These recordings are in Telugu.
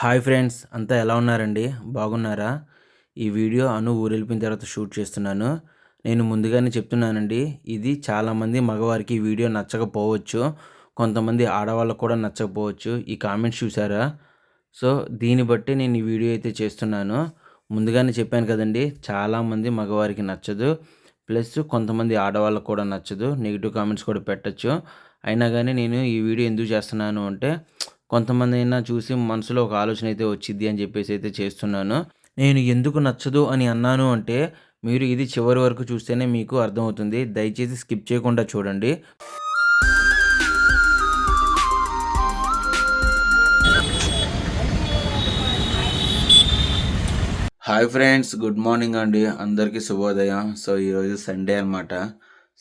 హాయ్ ఫ్రెండ్స్ అంతా ఎలా ఉన్నారండి? బాగున్నారా? ఈ వీడియో అను ఊరెళ్ళిపోయిన తర్వాత షూట్ చేస్తున్నాను. నేను ముందుగానే చెప్తున్నానండి ఇది చాలామంది మగవారికి ఈ వీడియో నచ్చకపోవచ్చు. కొంతమంది ఆడవాళ్ళకు కూడా నచ్చకపోవచ్చు. ఈ కామెంట్స్ చూసారా? సో దీన్ని బట్టి నేను ఈ వీడియో అయితే చేస్తున్నాను. ముందుగానే చెప్పాను కదండి చాలామంది మగవారికి నచ్చదు. ప్లస్ కొంతమంది ఆడవాళ్ళకు కూడా నచ్చదు. నెగిటివ్ కామెంట్స్ కూడా పెట్టచ్చు. అయినా కానీ నేను ఈ వీడియో ఎందుకు చేస్తున్నాను అంటే కొంతమంది అయినా చూసి మనసులో ఒక ఆలోచన అయితే వచ్చింది అని చెప్పేసి అయితే చేస్తున్నాను. నేను ఎందుకు నచ్చదు అని అన్నాను అంటే మీరు ఇది చివరి వరకు చూస్తేనే మీకు అర్థమవుతుంది. దయచేసి స్కిప్ చేయకుండా చూడండి. హాయ్ ఫ్రెండ్స్ గుడ్ మార్నింగ్ అండి. అందరికీ శుభోదయం. సో ఈరోజు సండే అనమాట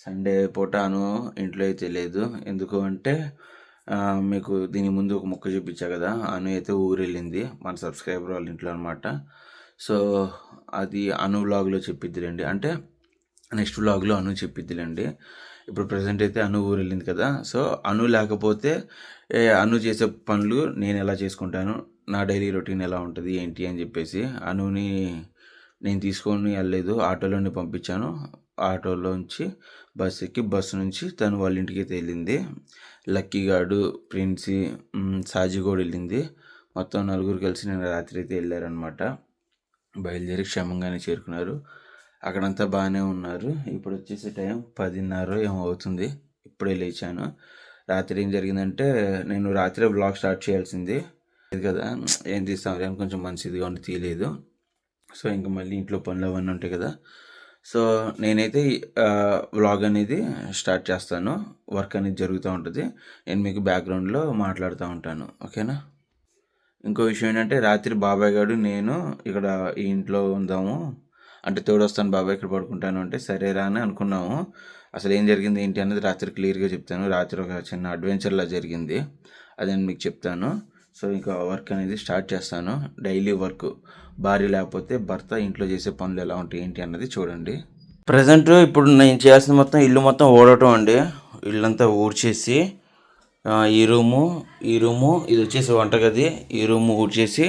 సండే పూట అను ఇంట్లో అయితే లేదు. ఎందుకు అంటే మీకు దీని ముందు ఒక మొక్క చూపించా కదా అను అయితే ఊరెళ్ళింది మన సబ్స్క్రైబర్ వాళ్ళ ఇంట్లో అనమాట సో అది అను వ్లాగ్లో చెప్పిద్దిలేండి. అంటే నెక్స్ట్ వ్లాగ్లో అను చెప్పిద్దిలేండి. ఇప్పుడు ప్రజెంట్ అయితే అను ఊరు వెళ్ళింది కదా సో అను లేకపోతే అను చేసే పనులు నేను ఎలా చేసుకుంటాను నా డైలీ రొటీన్ ఎలా ఉంటుంది ఏంటి అని చెప్పేసి అనుని నేను తీసుకొని వెళ్ళలేదు ఆటోలోనే పంపించాను. ఆటోలోంచి బస్ ఎక్కి బస్సు నుంచి తను వాళ్ళ ఇంటికి అయితే వెళ్ళింది. లక్కీగాడు ప్రిన్సీ సాజి కూడా వెళ్ళింది. మొత్తం నలుగురు కలిసి నేను రాత్రి అయితే వెళ్ళారనమాట బయలుదేరి క్షేమంగానే చేరుకున్నారు. అక్కడంతా బాగానే ఉన్నారు. ఇప్పుడు వచ్చేసి టైం పదిన్నర ఏమో అవుతుంది. ఇప్పుడే లేచాను. రాత్రి ఏం జరిగిందంటే నేను రాత్రి బ్లాగ్ స్టార్ట్ చేయాల్సింది. కదా ఏం తీస్తాం అని కొంచెం మంచిదిగా ఉండి తీయలేదు. సో ఇంకా మళ్ళీ ఇంట్లో పనులు అవన్నీ ఉంటాయి కదా. సో నేనైతే వ్లాగ్ అనేది స్టార్ట్ చేస్తాను. వర్క్ అనేది జరుగుతూ ఉంటుంది. నేను మీకు బ్యాక్గ్రౌండ్లో మాట్లాడుతూ ఉంటాను. ఓకేనా? ఇంకో విషయం ఏంటంటే రాత్రి బాబాయ్ గారు నేను ఇక్కడ ఈ ఇంట్లో ఉందాము. అంటే తోడొస్తాను బాబాయ్ ఇక్కడ పడుకుంటాను అంటే సరేరా అని అనుకున్నాము. అసలు ఏం జరిగింది ఏంటి అనేది రాత్రి క్లియర్గా చెప్తాను. రాత్రి ఒక చిన్న అడ్వెంచర్లా జరిగింది. అది నేను మీకు చెప్తాను. సో ఇంకా వర్క్ అనేది స్టార్ట్ చేస్తాను. Daily work. భార్య లేకపోతే భర్త ఇంట్లో చేసే పనులు ఎలా ఉంటాయి ఏంటి అన్నది చూడండి. ప్రజెంట్ ఇప్పుడు నేను చేయాల్సిన మొత్తం ఇల్లు మొత్తం ఓడటం అండి. ఇల్లంతా ఊడ్చేసి ఈ రూము ఈ రూము ఇది వచ్చేసి వంటగది. ఈ రూము ఊడ్చేసి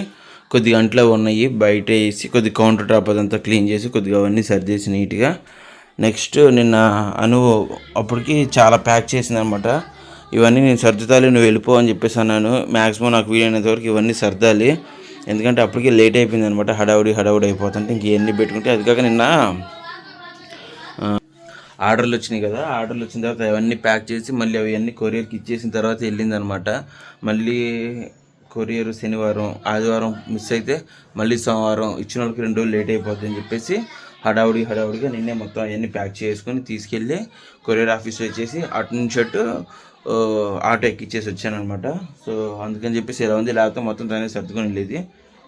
కొద్దిగా అంట్లో ఉన్నాయి బయట వేసి కొద్ది కౌంటర్ టాప్ అదంతా క్లీన్ చేసి కొద్దిగా అవన్నీ సర్దేసి నీట్గా. నెక్స్ట్ నిన్న అను అప్పటికి చాలా ప్యాక్ చేసింది అనమాట ఇవన్నీ నేను సర్దుతాలి నువ్వు వెళ్ళిపో అని చెప్పేసి అన్నాను. మ్యాక్సిమం నాకు వీలైనంత వరకు ఇవన్నీ సర్దాలి. ఎందుకంటే అప్పటికే లేట్ అయిపోయింది అనమాట హడావుడి హడావుడి అయిపోతుంటే ఇంకెన్ని పెట్టుకుంటే అది కాక నిన్న ఆర్డర్లు వచ్చినాయి కదా. ఆర్డర్లు వచ్చిన తర్వాత అవన్నీ ప్యాక్ చేసి మళ్ళీ అవన్నీ కొరియర్కి ఇచ్చేసిన తర్వాత వెళ్ళిందనమాట మళ్ళీ కొరియర్ శనివారం ఆదివారం మిస్ అయితే మళ్ళీ సోమవారం ఇచ్చిన వాళ్ళకి రెండు రోజులు లేట్ అయిపోతుంది అని చెప్పేసి హడావుడి హడావుడిగా నిన్నే మొత్తం అవన్నీ ప్యాక్ చేసుకొని తీసుకెళ్ళి కొరియర్ ఆఫీస్ వచ్చేసి అటు నుంచి అటు ఆటో ఎక్కిచ్చేసి వచ్చాను అనమాట సో అందుకని చెప్పేసి ఎలా ఉంది? లేకపోతే మొత్తం తనే సర్దుకొని వెళ్ళేది.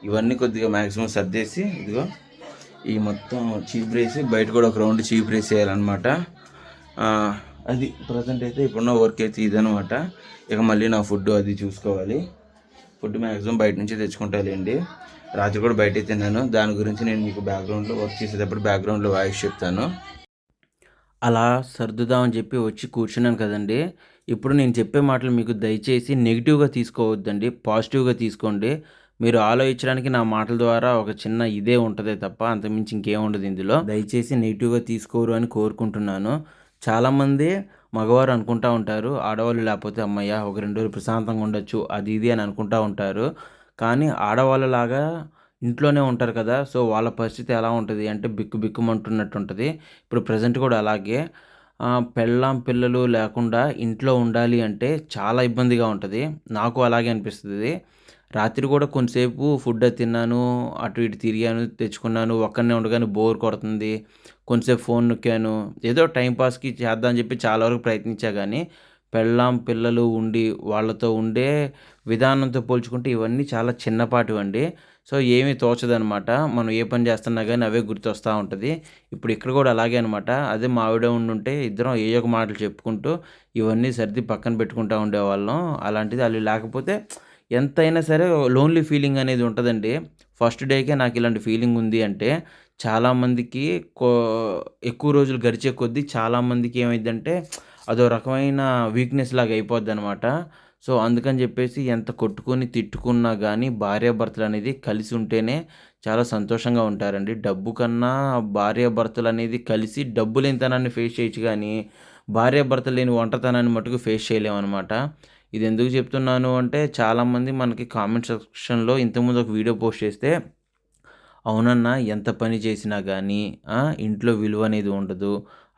ఇవన్నీ కొద్దిగా మ్యాక్సిమం సర్దేసి ఇదిగో ఈ మొత్తం చీప్ రేసి బయట కూడా ఒక రౌండ్ చీప్ రేస్ వేయాలన్నమాట అది ప్రజెంట్ అయితే ఇప్పుడున్న వర్క్ అయితే ఇదనమాట ఇక మళ్ళీ నా ఫుడ్ అది చూసుకోవాలి. ఫుడ్ మ్యాక్సిమం బయట నుంచి తెచ్చుకుంటాలేండి రాత్రి కూడా బయట తిన్నాను. దాని గురించి నేను మీకు బ్యాక్గ్రౌండ్లో వర్క్ చేసేటప్పుడు బ్యాక్గ్రౌండ్లో వాయిస్ చెప్తాను. అలా సర్దుదామని చెప్పి వచ్చి కూర్చున్నాను కదండి. ఇప్పుడు నేను చెప్పే మాటలు మీకు దయచేసి నెగిటివ్గా తీసుకోవద్దండి పాజిటివ్గా తీసుకోండి. మీరు ఆలోచించడానికి నా మాటల ద్వారా ఒక చిన్న ఇదే ఉంటుంది తప్ప అంతమించి ఇంకేం ఉండదు ఇందులో. దయచేసి నెగిటివ్గా తీసుకోరు అని కోరుకుంటున్నాను. చాలామంది మగవారు అనుకుంటా ఉంటారు ఆడవాళ్ళు లేకపోతే అమ్మయ్య ఒక రెండు రోజులు ప్రశాంతంగా ఉండొచ్చు అది ఇది అని అనుకుంటా ఉంటారు. కానీ ఆడవాళ్ళలాగా ఇంట్లోనే ఉంటారు కదా సో వాళ్ళ పరిస్థితి ఎలా ఉంటుంది అంటే బిక్కు బిక్కుమంటున్నట్టు ఉంటుంది ఇప్పుడు ప్రజెంట్ కూడా అలాగే. పెళ్ళాం పిల్లలు లేకుండా ఇంట్లో ఉండాలి అంటే చాలా ఇబ్బందిగా ఉంటుంది. నాకు అలాగే అనిపిస్తుంది. రాత్రి కూడా కొంతసేపు ఫుడ్ తిన్నాను అటు ఇటు తిరిగాను తెచ్చుకున్నాను ఒక్కనే ఉండగానే బోర్ కొడుతుంది. కొంతసేపు ఫోన్ నొక్కాను. ఏదో టైంపాస్కి చేద్దామని చెప్పి చాలా వరకు ప్రయత్నించా కానీ పెళ్ళాం పిల్లలు ఉండి వాళ్ళతో ఉండే విధానంతో పోల్చుకుంటే ఇవన్నీ చాలా చిన్నపాటివండి. సో ఏమీ తోచదనమాట మనం ఏ పని చేస్తున్నా కానీ అవే గుర్తొస్తూ ఉంటుంది. ఇప్పుడు ఇక్కడ కూడా అలాగే అనమాట అదే మా ఆవిడ ఉండుంటే ఇద్దరం ఏ ఒక మాటలు చెప్పుకుంటూ ఇవన్నీ సర్ది పక్కన పెట్టుకుంటూ ఉండేవాళ్ళం. అలాంటిది వాళ్ళు లేకపోతే ఎంతైనా సరే లోన్లీ ఫీలింగ్ అనేది ఉంటుందండి. ఫస్ట్ డేకే నాకు ఇలాంటి ఫీలింగ్ ఉంది అంటే చాలామందికి కో ఎక్కువ రోజులు గడిచే కొద్దీ చాలామందికి ఏమైందంటే అదో రకమైన వీక్నెస్ లాగా అయిపోద్ది అనమాట సో అందుకని చెప్పేసి ఎంత కొట్టుకొని తిట్టుకున్నా కానీ భార్యాభర్తలు అనేది కలిసి ఉంటేనే చాలా సంతోషంగా ఉంటారండి. డబ్బు కన్నా భార్యాభర్తలు అనేది కలిసి డబ్బు లేనితనాన్ని ఫేస్ చేయొచ్చు కానీ భార్యాభర్తలు లేని ఒంటరితనాన్ని మటుకు ఫేస్ చేయలేమన్నమాట. ఇది ఎందుకు చెప్తున్నాను అంటే చాలామంది మనకి కామెంట్ సెక్షన్లో ఇంతకుముందు ఒక వీడియో పోస్ట్ చేస్తే అవునన్నా ఎంత పని చేసినా కానీ ఇంట్లో విలువ అనేది ఉండదు.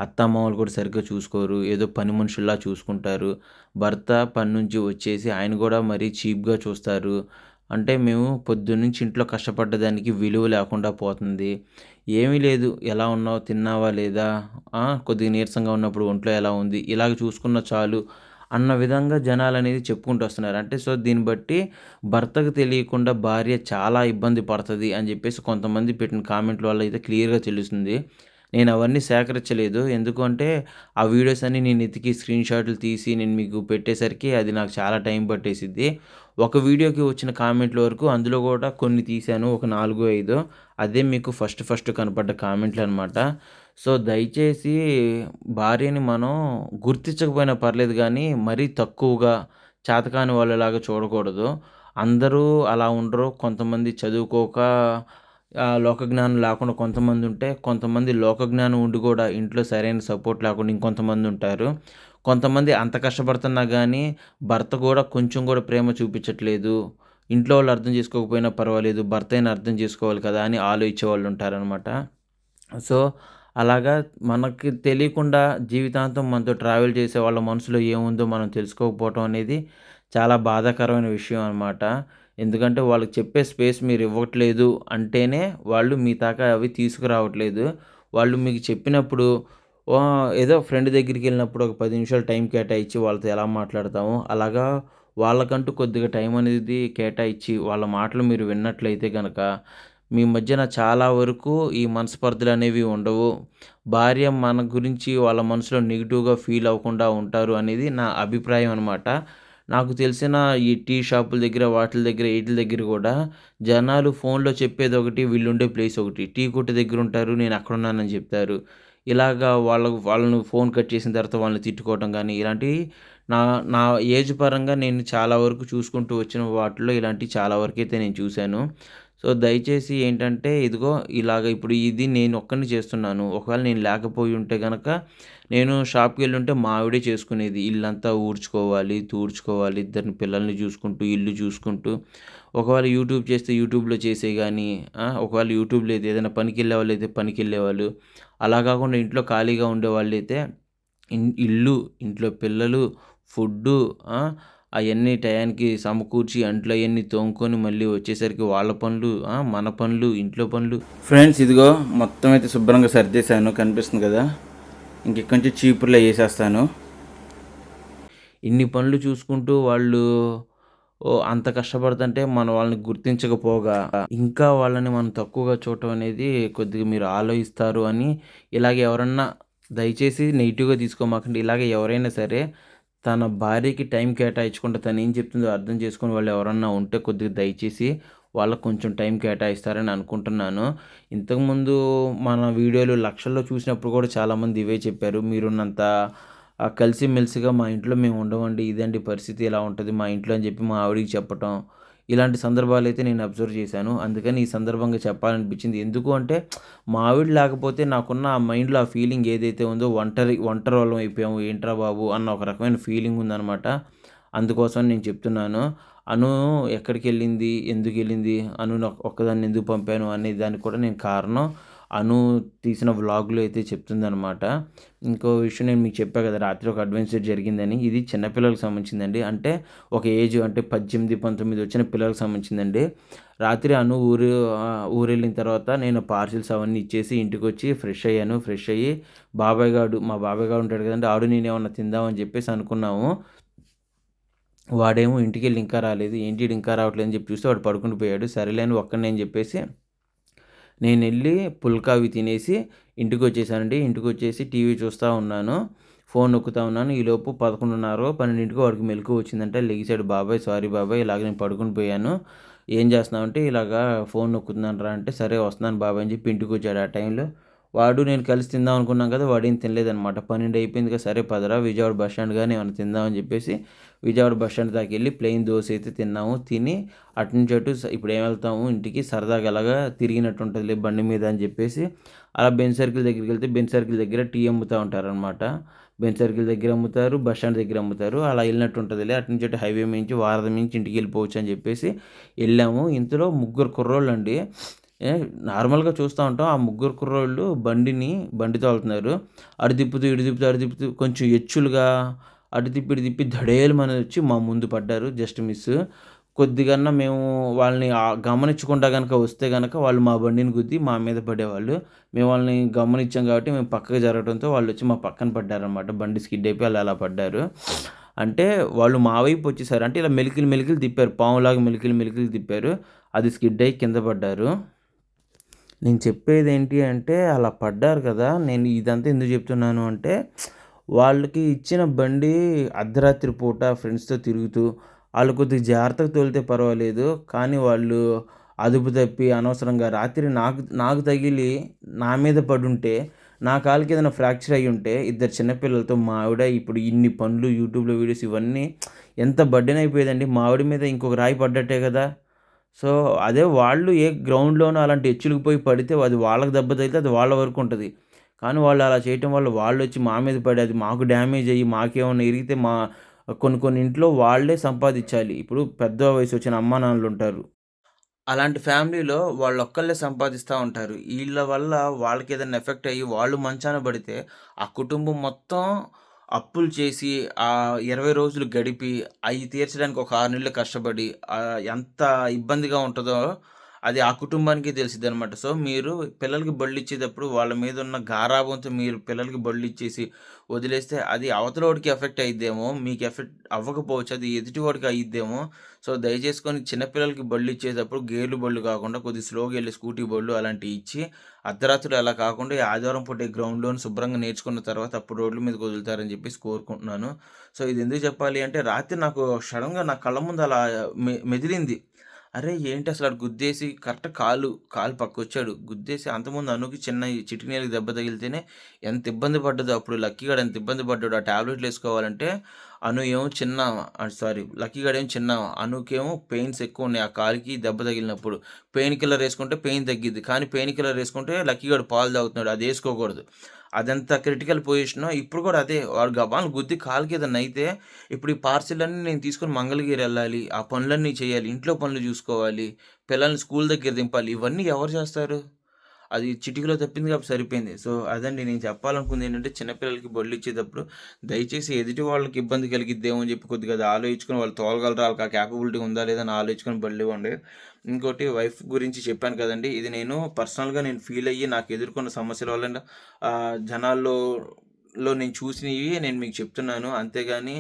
అత్తమామలు కూడా సరిగ్గా చూసుకోరు. ఏదో పని మనుషుల్లా చూసుకుంటారు. భర్త పని నుంచి వచ్చేసి ఆయన కూడా మరీ చీప్గా చూస్తారు. అంటే మేము పొద్దున్నుంచి ఇంట్లో కష్టపడ్డదానికి విలువ లేకుండా పోతుంది. ఏమీ లేదు. ఎలా ఉన్నావు? తిన్నావా లేదా? కొద్దిగా నీరసంగా ఉన్నప్పుడు ఒంట్లో ఎలా ఉంది? ఇలాగ చూసుకున్న చాలు అన్న విధంగా జనాలు అనేది చెప్పుకుంటూ వస్తున్నారు. అంటే సో దీన్ని బట్టి భర్తకు తెలియకుండా భార్య చాలా ఇబ్బంది పడుతుంది అని చెప్పేసి కొంతమంది పెట్టిన కామెంట్ల వల్ల అయితే క్లియర్గా తెలుస్తుంది. నేను అవన్నీ సేకరించలేదు. ఎందుకంటే ఆ వీడియోస్ అన్ని నేను ఎతికి స్క్రీన్ షాట్లు తీసి నేను మీకు పెట్టేసరికి అది నాకు చాలా టైం పట్టేసిద్ది. ఒక వీడియోకి వచ్చిన కామెంట్ల వరకు అందులో కూడా కొన్ని తీశాను. ఒక నాలుగు ఐదు. అదే మీకు ఫస్ట్ ఫస్ట్ కనపడ్డ కామెంట్లు అనమాట సో దయచేసి భార్యని మనం గుర్తించకపోయినా పర్లేదు కానీ మరీ తక్కువగా చేతకాని వాళ్ళలాగా చూడకూడదు. అందరూ అలా ఉండరు. కొంతమంది చదువుకోక లోకజ్ఞానం లేకుండా కొంతమంది ఉంటే కొంతమంది లోకజ్ఞానం ఉండి కూడా ఇంట్లో సరైన సపోర్ట్ లేకుండా ఇంకొంతమంది ఉంటారు. కొంతమంది అంత కష్టపడుతున్నా కానీ భర్త కూడా కొంచెం కూడా ప్రేమ చూపించట్లేదు. ఇంట్లో వాళ్ళు అర్థం చేసుకోకపోయినా పర్వాలేదు భర్త అయినా అర్థం చేసుకోవాలి కదా అని ఆలోచించే వాళ్ళు ఉంటారనమాట సో అలాగా మనకి తెలియకుండా జీవితాంతం మనతో ట్రావెల్ చేసే వాళ్ళ మనసులో ఏముందో మనం తెలుసుకోకపోవటం అనేది చాలా బాధాకరమైన విషయం అనమాట ఎందుకంటే వాళ్ళకి చెప్పే స్పేస్ మీరు ఇవ్వట్లేదు అంటేనే వాళ్ళు మీ దాకా అవి తీసుకురావట్లేదు. వాళ్ళు మీకు చెప్పినప్పుడు ఏదో ఫ్రెండ్ దగ్గరికి వెళ్ళినప్పుడు ఒక పది నిమిషాలు టైం కేటాయించి వాళ్ళతో ఎలా మాట్లాడతాము అలాగా వాళ్ళకంటూ కొద్దిగా టైం అనేది కేటాయించి వాళ్ళ మాటలు మీరు విన్నట్లయితే కనుక మీ మధ్యన చాలా వరకు ఈ మనస్పర్ధలు అనేవి ఉండవు. భార్య మన గురించి వాళ్ళ మనసులో నెగిటివ్గా ఫీల్ అవ్వకుండా ఉంటారు అనేది నా అభిప్రాయం అనమాట నాకు తెలిసిన ఈ టీ షాపుల దగ్గర వాటిల దగ్గర వీటి దగ్గర కూడా జనాలు ఫోన్లో చెప్పేది ఒకటి వీళ్ళుండే ప్లేస్ ఒకటి. టీ కొట్టు దగ్గర ఉంటారు నేను అక్కడ ఉన్నానని చెప్తారు. ఇలాగా వాళ్ళకు వాళ్ళను ఫోన్ కట్ చేసిన తర్వాత వాళ్ళని తిట్టుకోవటం కానీ ఇలాంటివి నా నా ఏజ్ పరంగా నేను చాలా వరకు చూసుకుంటూ వచ్చిన వాటిలో ఇలాంటివి చాలా వరకు అయితే నేను చూశాను. సో దయచేసి ఏంటంటే ఇదిగో ఇలాగ ఇప్పుడు ఇది నేను ఒక్కడిని చేస్తున్నాను. ఒకవేళ నేను లేకపోయి ఉంటే కనుక నేను షాప్కి వెళ్ళి ఉంటే మా ఆవిడే చేసుకునేది. ఇల్లంతా ఊడ్చుకోవాలి తూడ్చుకోవాలి ఇద్దరిని పిల్లల్ని చూసుకుంటూ ఇల్లు చూసుకుంటూ. ఒకవేళ యూట్యూబ్ చేస్తే యూట్యూబ్లో చేసే కానీ ఒకవేళ యూట్యూబ్ లేదు ఏదైనా పనికి వెళ్ళే వాళ్ళు అయితే పనికి వెళ్ళేవాళ్ళు అలా కాకుండా ఇంట్లో ఖాళీగా ఉండేవాళ్ళు అయితే ఇల్లు ఇంట్లో పిల్లలు ఫుడ్డు అవన్నీ టయానికి సమకూర్చి అంట్లో అవన్నీ తోముకొని మళ్ళీ వచ్చేసరికి వాళ్ళ పనులు మన పనులు ఇంట్లో పనులు. ఫ్రెండ్స్ ఇదిగో మొత్తం అయితే శుభ్రంగా సర్దేశాను. కనిపిస్తుంది కదా? ఇంకెక్కడి నుంచి చీపుర్లో వేసేస్తాను. ఇన్ని పనులు చూసుకుంటూ వాళ్ళు అంత కష్టపడుతుంటే మన వాళ్ళని గుర్తించకపోగా ఇంకా వాళ్ళని మనం తక్కువగా చూడటం అనేది కొద్దిగా మీరు ఆలోచిస్తారు అని ఇలాగ ఎవరన్నా దయచేసి నెగిటివ్గా తీసుకోమాకండి. ఇలాగే ఎవరైనా సరే తన భార్యకి టైం కేటాయించకుండా తను ఏం చెప్తుందో అర్థం చేసుకుని వాళ్ళు ఎవరన్నా ఉంటే కొద్దిగా దయచేసి వాళ్ళకు కొంచెం టైం కేటాయిస్తారని అనుకుంటున్నాను. ఇంతకుముందు మన వీడియోలు లక్షల్లో చూసినప్పుడు కూడా చాలామంది ఇవే చెప్పారు. మీరున్నంత కలిసిమెలిసిగా మా ఇంట్లో మేము ఉండమండి. ఇదండి పరిస్థితి. ఇలా ఉంటుంది మా ఇంట్లో అని చెప్పి మా ఆవిడికి చెప్పటం. ఇలాంటి సందర్భాలు అయితే నేను అబ్జర్వ్ చేశాను. అందుకని ఈ సందర్భంగా చెప్పాలనిపించింది. ఎందుకు అంటే మా ఆవిడ లేకపోతే నాకున్న ఆ మైండ్లో ఆ ఫీలింగ్ ఏదైతే ఉందో ఒంటరి ఒంటరి వాళ్ళం అయిపోయాము. ఏంట్రా బాబు? అన్న ఒక రకమైన ఫీలింగ్ ఉందన్నమాట. అందుకోసం నేను చెప్తున్నాను. అను ఎక్కడికి వెళ్ళింది ఎందుకు వెళ్ళింది? అను ఒక్కదాన్ని ఎందుకు పంపాను? అనే దానికి కూడా నేను కారణం. అను తీసిన వ్లాగ్లో అయితే చెప్తుందనమాట ఇంకో విషయం నేను మీకు చెప్పా కదా రాత్రి ఒక అడ్వెంచర్ జరిగిందని. ఇది చిన్నపిల్లలకు సంబంధించిందండి. అంటే ఒక ఏజ్ అంటే పద్దెనిమిది పంతొమ్మిది వచ్చిన పిల్లలకు సంబంధించిందండి. రాత్రి అను ఊరు ఊరు వెళ్ళిన తర్వాత నేను పార్సిల్స్ అవన్నీ ఇచ్చేసి ఇంటికి వచ్చి ఫ్రెష్ అయ్యాను. ఫ్రెష్ అయ్యి బాబాయ్ గారు మా బాబాయ్ గారు ఉంటాడు కదండి ఆడు నేను ఏమన్నా తిందామని చెప్పేసి అనుకున్నాము. వాడేమో ఇంటికి వెళ్ళి ఇంకా రాలేదు. ఏంటి ఇంకా రావట్లేదు అని చెప్పి చూస్తే వాడు పడుకుని పోయాడు సరేలేని ఒక్కడిని అని చెప్పేసి నేను వెళ్ళి పుల్కా అవి తినేసి ఇంటికి వచ్చేసానండి ఇంటికి వచ్చేసి టీవీ చూస్తూ ఉన్నాను. ఫోన్ నొక్కుతూ ఉన్నాను. ఈలోపు పదకొండున్నర పన్నెండింటికి వాడికి మెలకు వచ్చిందంటే. లెగిసాడు బాబాయ్ సారీ బాబాయ్ ఇలాగ నేను పడుకుని పోయాను. ఏం చేస్తున్నావు అంటే ఇలాగా ఫోన్ నొక్కుతున్నాను రా అంటే సరే వస్తున్నాను బాబాయ్ అని చెప్పి ఇంటికి వచ్చాడు ఆ టైంలో. వాడు నేను కలిసి తిందాం అనుకున్నాం కదా వాడేం తినలేదనమాట పన్నెండు అయిపోయింది కదా సరే పదరా విజయవాడ బస్ స్టాండ్ కానీ ఏమైనా తిందామని చెప్పేసి విజయవాడ బస్ స్టాండ్ దాకా వెళ్ళి ప్లెయిన్ దోశ అయితే తిన్నాము. తిని అటు నుంచి అటు స- ఇప్పుడు ఏం వెళ్తాము ఇంటికి సరదాగా అలాగా తిరిగినట్టు ఉంటుంది బండి మీద అని చెప్పేసి అలా బెన్ సర్కిల్ దగ్గరికి వెళ్తే బెన్ సర్కిల్ దగ్గర టీ అమ్ముతూ ఉంటారనమాట బెన్ సర్కిల్ దగ్గర అమ్ముతారు బస్ స్టాండ్ దగ్గర అమ్ముతారు. అలా వెళ్ళినట్టు ఉంటుందిలే అటు నుంచి హైవే మించి వారధ మించి ఇంటికి వెళ్ళిపోవచ్చు అని చెప్పేసి వెళ్ళాము. ఇంతలో ముగ్గురు కుర్రోళ్ళు అండి నార్మల్గా చూస్తూ ఉంటాం. ఆ ముగ్గురు కుర్రోళ్ళు బండిని బండితో వెళ్తున్నారు అటు తిప్పుతూ ఇటు తిప్పుతూ అటు తిప్పుతూ కొంచెం ఎచ్చులుగా అటు తిప్పి ఇటు తిప్పి ధడేలు మన వచ్చి మా ముందు పడ్డారు. Just miss. కొద్దిగన్నా మేము వాళ్ళని గమనించకుండా కనుక వస్తే కనుక వాళ్ళు మా బండిని గుద్ది మా మీద పడేవాళ్ళు. మేము వాళ్ళని గమనించాం కాబట్టి మేము పక్కకు జరగడంతో వాళ్ళు వచ్చి మా పక్కన పడ్డారనమాట బండి స్కిడ్ అయిపోయి వాళ్ళు అలా పడ్డారు. అంటే వాళ్ళు మా వైపు వచ్చేసారు. అంటే ఇలా మెలికిలు మెలికిలు తిప్పారు. పాములాగా మెలికిలు మెలికిలు తిప్పారు. అది స్కిడ్ అయ్యి కింద పడ్డారు. నేను చెప్పేది ఏంటి అంటే అలా పడ్డారు కదా నేను ఇదంతా ఎందుకు చెప్తున్నాను అంటే వాళ్ళకి ఇచ్చిన బండి అర్ధరాత్రి పూట ఫ్రెండ్స్తో తిరుగుతూ వాళ్ళు కొద్దిగా జాగ్రత్తగా తోలితే పర్వాలేదు కానీ వాళ్ళు అదుపు తప్పి అనవసరంగా రాత్రి నాకు నాకు తగిలి నా మీద పడుంటే నా కాలుకి ఏదైనా ఫ్రాక్చర్ అయ్యి ఉంటే ఇద్దరు చిన్నపిల్లలతో మా ఆవిడ ఇప్పుడు ఇన్ని పనులు యూట్యూబ్లో వీడియోస్ ఇవన్నీ ఎంత బడ్డెన్ అయిపోయేదండి మా ఆవిడ మీద ఇంకొక రాయి పడ్డట్టే కదా. సో అదే వాళ్ళు ఏ గ్రౌండ్లోనో అలాంటి హెచ్చులకు పోయి పడితే అది వాళ్ళకి దెబ్బ తగిలితే అది వాళ్ళ వరకు ఉంటుంది. కానీ వాళ్ళు అలా చేయటం వల్ల వాళ్ళు వచ్చి మా మీద పడి అది మాకు డ్యామేజ్ అయ్యి మాకేమైనా ఇరిగితే మా కొన్ని కొన్ని ఇంట్లో వాళ్ళే సంపాదించాలి. ఇప్పుడు పెద్ద వయసు వచ్చిన అమ్మా నాన్నలు ఉంటారు. అలాంటి ఫ్యామిలీలో వాళ్ళు ఒక్కళ్ళే సంపాదిస్తూ ఉంటారు. వీళ్ళ వల్ల వాళ్ళకి ఏదైనా ఎఫెక్ట్ అయ్యి వాళ్ళు మంచాన పడితే ఆ కుటుంబం మొత్తం అప్పులు చేసి ఆ ఇరవై రోజులు గడిపి అవి తీర్చడానికి ఒక ఆరు నెలలు కష్టపడి ఎంత ఇబ్బందిగా ఉంటుందో అది ఆ కుటుంబానికి తెలిసింది అనమాట సో మీరు పిల్లలకి బళ్ళు ఇచ్చేటప్పుడు వాళ్ళ మీద ఉన్న గారాభంతో మీరు పిల్లలకి బళ్ళు ఇచ్చేసి వదిలేస్తే అది అవతలవాడికి ఎఫెక్ట్ అయిద్దేమో మీకు ఎఫెక్ట్ అవ్వకపోవచ్చు అది ఎదుటివాడికి అయ్యిద్దేమో సో దయచేసుకొని చిన్నపిల్లలకి బళ్ళు ఇచ్చేటప్పుడు గేర్లు బళ్ళు కాకుండా కొద్దిగా స్లోగా వెళ్ళి స్కూటీ బళ్ళు అలాంటివి ఇచ్చి అర్ధరాత్రులు అలా కాకుండా ఈ ఆదివారం పూట గ్రౌండ్లో శుభ్రంగా నేర్చుకున్న తర్వాత అప్పుడు రోడ్ల మీదకి వదులుతారని చెప్పేసి కోరుకుంటున్నాను. సో ఇది ఎందుకు చెప్పాలి అంటే రాత్రి నాకు సడన్గా నా కళ్ళ ముందు అలా మె మెదిలింది. అరే ఏంటి అసలు అటు గుద్దేసి కరెక్ట్ కాలు కాలు పక్క వచ్చాడు గుద్దేసి అంతకుముందు అనుకి చిన్న చిటికినేలకు దెబ్బ తగిలితేనే ఎంత ఇబ్బంది పడ్డదో అప్పుడు లక్కీగాడు ఎంత ఇబ్బంది పడ్డాడు ఆ టాబ్లెట్లు వేసుకోవాలంటే అను ఏమో చిన్న సారీ లక్కీగాడు ఏమో చిన్న అనుకేమో పెయిన్స్ ఎక్కువ ఉన్నాయి. ఆ కాలుకి దెబ్బ తగిలినప్పుడు పెయిన్ కిల్లర్ వేసుకుంటే పెయిన్ తగ్గిద్ది. కానీ పెయిన్ కిల్లర్ వేసుకుంటే లక్కీగాడు పాలు తాగుతున్నాడు. అది వేసుకోకూడదు. అదంతా క్రిటికల్ పొజిషన్ ఇప్పుడు కూడా అదే వాడు గబాన్ గుద్ది కాలుకి ఏదన్నా అయితే ఇప్పుడు ఈ పార్సిల్ అన్నీ నేను తీసుకొని మంగళగిరి వెళ్ళాలి ఆ పనులన్నీ చేయాలి ఇంట్లో పనులు చూసుకోవాలి పిల్లల్ని స్కూల్ దగ్గర దింపాలి ఇవన్నీ ఎవరు చేస్తారు? అది చిటికలో తప్పింది కాబట్టి సరిపోయింది. సో అదండి నేను చెప్పాలనుకుంది ఏంటంటే చిన్నపిల్లలకి బొళ్ళు ఇచ్చేటప్పుడు దయచేసి ఎదుటి వాళ్ళకి ఇబ్బంది కలిగిద్దేమో అని చెప్పి కొద్దిగా అది ఆలోచించుకొని వాళ్ళు తోలగలరా? వాళ్ళకి ఆ క్యాపబిలిటీ ఉందా లేదా అని ఆలోచించుకొని బళ్ళు ఇవ్వండి. ఇంకోటి వైఫ్ గురించి చెప్పాను కదండి ఇది నేను పర్సనల్గా నేను ఫీల్ అయ్యి నాకు ఎదుర్కొన్న సమస్యల వల్ల జనాల్లో లో నేను చూసినవి నేను మీకు చెప్తున్నాను. అంతేగాని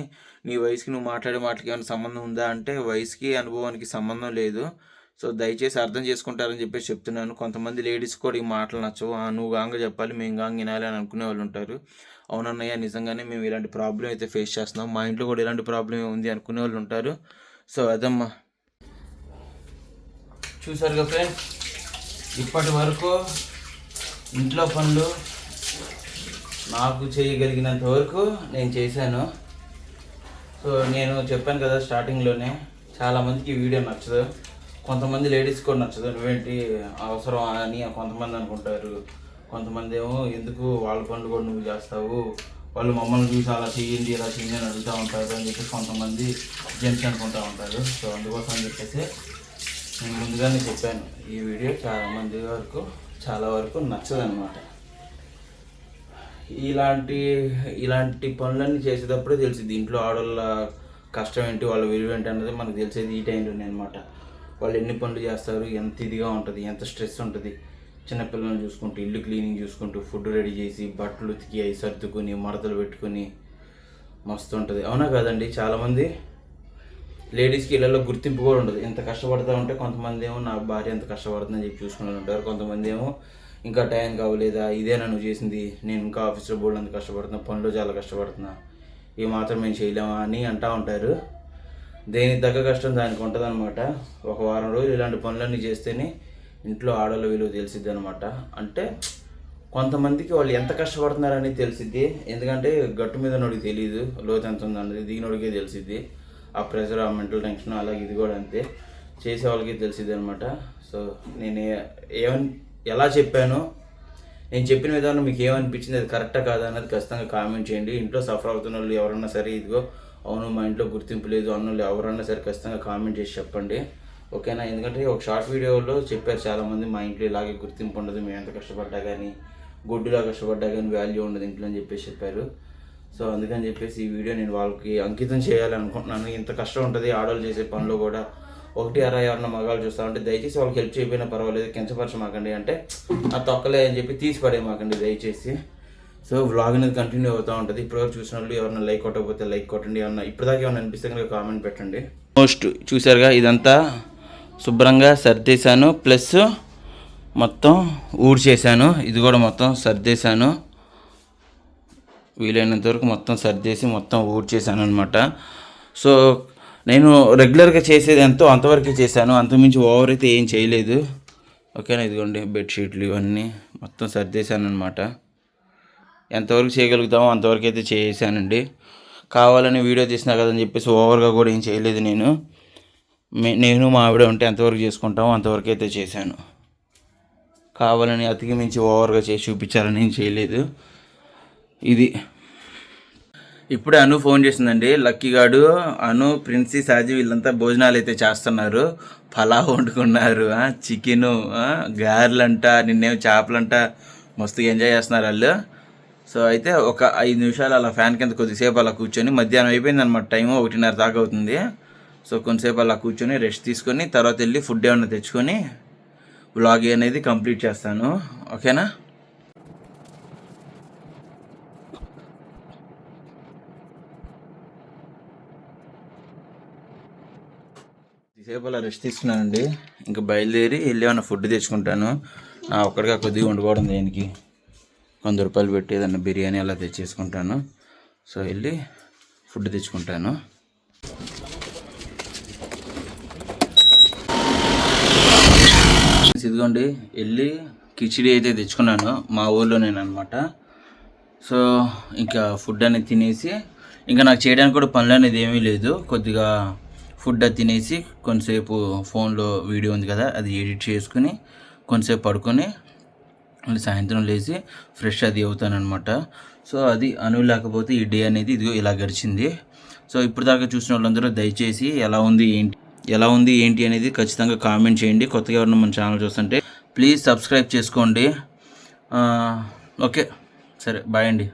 నీ వయసుకి నువ్వు మాట్లాడే మాటలకి ఏమైనా సంబంధం ఉందా అంటే వయసుకి అనుభవానికి సంబంధం లేదు. సో దయచేసి అర్థం చేసుకుంటారని చెప్పేసి చెప్తున్నాను. కొంతమంది లేడీస్ కూడా ఈ మాటలు నచ్చవు. "ఆ, నువ్వు గాంగ చెప్పాలి మేము గాంగ వినాలి అని అనుకునే వాళ్ళు ఉంటారు. అవునన్నయ్య నిజంగానే మేము ఇలాంటి ప్రాబ్లం అయితే ఫేస్ చేస్తున్నాం. మా ఇంట్లో కూడా ఇలాంటి ప్రాబ్లం ఉంది అనుకునే వాళ్ళు ఉంటారు. సో అదమ్మా. చూసారుగా ఫ్రెండ్స్ ఇప్పటి వరకు ఇంట్లో పనులు నాకు చేయగలిగినంత వరకు నేను చేశాను. సో నేను చెప్పాను కదా స్టార్టింగ్లోనే చాలామందికి ఈ వీడియో నచ్చదు. కొంతమంది లేడీస్ కూడా నచ్చదు. నువ్వేంటి అవసరం అని కొంతమంది అనుకుంటారు. కొంతమంది ఏమో ఎందుకు వాళ్ళ పనులు కూడా నువ్వు చేస్తావు? వాళ్ళు మమ్మల్ని చూసి అలా చేయండి ఇలా చేయండి అని అడుగుతూ ఉంటారు అని చెప్పి కొంతమంది జెంట్స్ అనుకుంటూ ఉంటారు. సో అందుకోసం అని చెప్పేసి నేను ముందుగానే చెప్పాను. ఈ వీడియో చాలామంది వరకు చాలా వరకు నచ్చదనమాట ఇలాంటి ఇలాంటి పనులన్నీ చేసేటప్పుడే తెలిసింది ఇంట్లో ఆడవాళ్ళ కష్టం ఏంటి వాళ్ళ విలువ ఏంటి అన్నది మనకు తెలిసేది ఈ టైంలోనే అనమాట వాళ్ళు ఎన్ని పనులు చేస్తారు ఎంత ఇదిగా ఉంటుంది ఎంత స్ట్రెస్ ఉంటుంది. చిన్నపిల్లల్ని చూసుకుంటూ ఇల్లు క్లీనింగ్ చూసుకుంటూ ఫుడ్ రెడీ చేసి బట్టలు ఉతికి అవి సర్దుకుని మడతలు పెట్టుకుని మస్తు ఉంటుంది. అవునా కాదండి? చాలామంది లేడీస్కి ఇళ్ళలో గుర్తింపు కూడా ఉండదు. ఎంత కష్టపడతా ఉంటే కొంతమంది ఏమో నా భార్య ఎంత కష్టపడుతుందని చెప్పి చూసుకుని ఉంటారు. కొంతమంది ఏమో ఇంకా టైం కావలేదా? ఇదేనా నువ్వు చేసింది? నేను ఇంకా ఆఫీస్లో బోర్డు అంత కష్టపడుతున్నా పనిలో చాలా కష్టపడుతున్నా. ఇవి మాత్రం మేము చేయలేమా అని అంటూ ఉంటారు. దేనికి తగ్గ కష్టం దానికి ఉంటుంది అనమాట ఒక వారం రోజులు ఇలాంటి పనులన్నీ చేస్తేనే ఇంట్లో ఆడవాళ్ళ విలువ తెలిసిద్ది అనమాట అంటే కొంతమందికి వాళ్ళు ఎంత కష్టపడుతున్నారని తెలిసిద్ది. ఎందుకంటే గట్టు మీద నోడికి తెలియదు లోతు ఎంత ఉందన్నది దిగినోడికే తెలిసిద్ది. ఆ ప్రెషర్ ఆ మెంటల్ టెన్షన్ అలాగే ఇది కూడా అంతే. చేసే వాళ్ళకి తెలిసిద్ది అనమాట సో నేను ఏమని ఎలా చెప్పానో నేను చెప్పిన విధానం మీకు ఏమనిపించింది అది కరెక్టా కాదా అన్నది ఖచ్చితంగా కామెంట్ చేయండి. ఇంట్లో సఫర్ అవుతున్న వాళ్ళు ఎవరన్నా సరే ఇదిగో అవును మా ఇంట్లో గుర్తింపు లేదు అన్నోళ్ళు ఎవరన్నా సరే ఖచ్చితంగా కామెంట్ చేసి చెప్పండి. ఓకేనా? ఎందుకంటే ఒక షార్ట్ వీడియోలో చెప్పారు చాలామంది మా ఇంట్లో ఇలాగే గుర్తింపు ఉండదు మేము ఎంత కష్టపడ్డా కానీ గుడ్డులా కష్టపడ్డా కానీ వాల్యూ ఉండదు ఇంట్లో అని చెప్పేసి చెప్పారు. సో అందుకని చెప్పేసి ఈ వీడియో నేను వాళ్ళకి అంకితం చేయాలనుకుంటున్నాను. ఇంత కష్టం ఉంటుంది ఆడవాళ్ళు చేసే పనిలో కూడా. ఒకటి అర ఎవరన్నా మగాళ్ళు చూస్తా ఉంటే దయచేసి వాళ్ళకి హెల్ప్ చేయకపోయినా పర్వాలేదు కించపరచమాకండి. అంటే ఆ తొక్కలే అని చెప్పి తీసి పడేయమాకండి దయచేసి. సో వ్లాగ్ అనేది కంటిన్యూ అవుతూ ఉంటుంది. ఇప్పటివరకు చూసిన వాళ్ళు ఎవరైనా లైక్ కొట్టకపోతే లైక్ కొట్టండి. ఏమన్నా ఇప్పటిదాకా ఏమైనా అనిపిస్తే కనుక కామెంట్ పెట్టండి. మోస్ట్ చూసారుగా ఇదంతా శుభ్రంగా సర్దేశాను. ప్లస్ మొత్తం ఊడ్చేసాను ఇది కూడా మొత్తం సర్దేశాను. వీలైనంత వరకు మొత్తం సర్దేసి మొత్తం ఊడ్చేసాను అనమాట సో నేను రెగ్యులర్గా చేసేది ఎంతో అంతవరకే చేశాను. అంతకుమించి ఓవర్ అయితే ఏం చేయలేదు. ఓకేనా? ఇదిగోండి బెడ్షీట్లు ఇవన్నీ మొత్తం సర్దేశాను అనమాట ఎంతవరకు చేయగలుగుతామో అంతవరకు అయితే చేసానండి కావాలని వీడియో తీసినా కదని చెప్పేసి ఓవర్గా కూడా ఏం చేయలేదు నేను. నేను మా ఆవిడ ఉంటే ఎంతవరకు చేసుకుంటామో అంతవరకు అయితే చేశాను. కావాలని అతికి మించి ఓవర్గా చేసి చూపించాలని ఏం చేయలేదు. ఇది. ఇప్పుడే అను ఫోన్ చేసిందండి. లక్కీ గాడు అను ప్రిన్సీ సాజీ వీళ్ళంతా భోజనాలు అయితే చేస్తున్నారు. పలావ్ వండుకున్నారు. చికెను గారెలంట నిన్నేమో చేపలంట మస్తుగా ఎంజాయ్ చేస్తున్నారు వాళ్ళు. సో అయితే ఒక ఐదు నిమిషాలు అలా ఫ్యాన్ కింద కొద్దిసేపు అలా కూర్చొని మధ్యాహ్నం అయిపోయింది అనమాట టైం ఒకటిన్నర దాకా అవుతుంది. సో కొంతసేపు అలా కూర్చొని రెస్ట్ తీసుకొని తర్వాత వెళ్ళి ఫుడ్ ఏమైనా తెచ్చుకొని వ్లాగ్ అనేది కంప్లీట్ చేస్తాను. ఓకేనా? సేపు అలా రెస్ట్ తీసుకున్నానండి. ఇంకా బయలుదేరి వెళ్ళి ఏమైనా ఫుడ్ తెచ్చుకుంటాను. నా ఒక్కడిగా కొద్దిగా ఉండిపోవడం దేనికి? వంద రూపాయలు పెట్టి ఏదన్నా బిర్యానీ అలా తెచ్చేసుకుంటాను. సో వెళ్ళి ఫుడ్ తెచ్చుకుంటాను. ఇదిగోండి వెళ్ళి కిచిడి అయితే తెచ్చుకున్నాను. మా ఊర్లో నేను అనమాట సో ఇంకా ఫుడ్ అనేది తినేసి ఇంకా నాకు చేయడానికి కూడా పనులు అనేది ఏమీ లేదు. కొద్దిగా ఫుడ్ అది తినేసి కొంతసేపు ఫోన్లో వీడియో ఉంది కదా అది ఎడిట్ చేసుకుని కొంతసేపు పడుకొని సాయంత్రం లేచి ఫ్రెష్ అది అవుతానమాట సో అది అను లేకపోతే ఈ డే అనేది ఇదిగో ఇలా గడిచింది. సో ఇప్పుడు దాకా చూసిన వాళ్ళందరూ దయచేసి ఎలా ఉంది ఏంటి ఎలా ఉంది ఏంటి అనేది ఖచ్చితంగా కామెంట్ చేయండి. కొత్తగా ఎవరైనా మన ఛానల్ చూస్తుంటే ప్లీజ్ సబ్స్క్రైబ్ చేసుకోండి. ఓకే సరే బాయ్ అండి.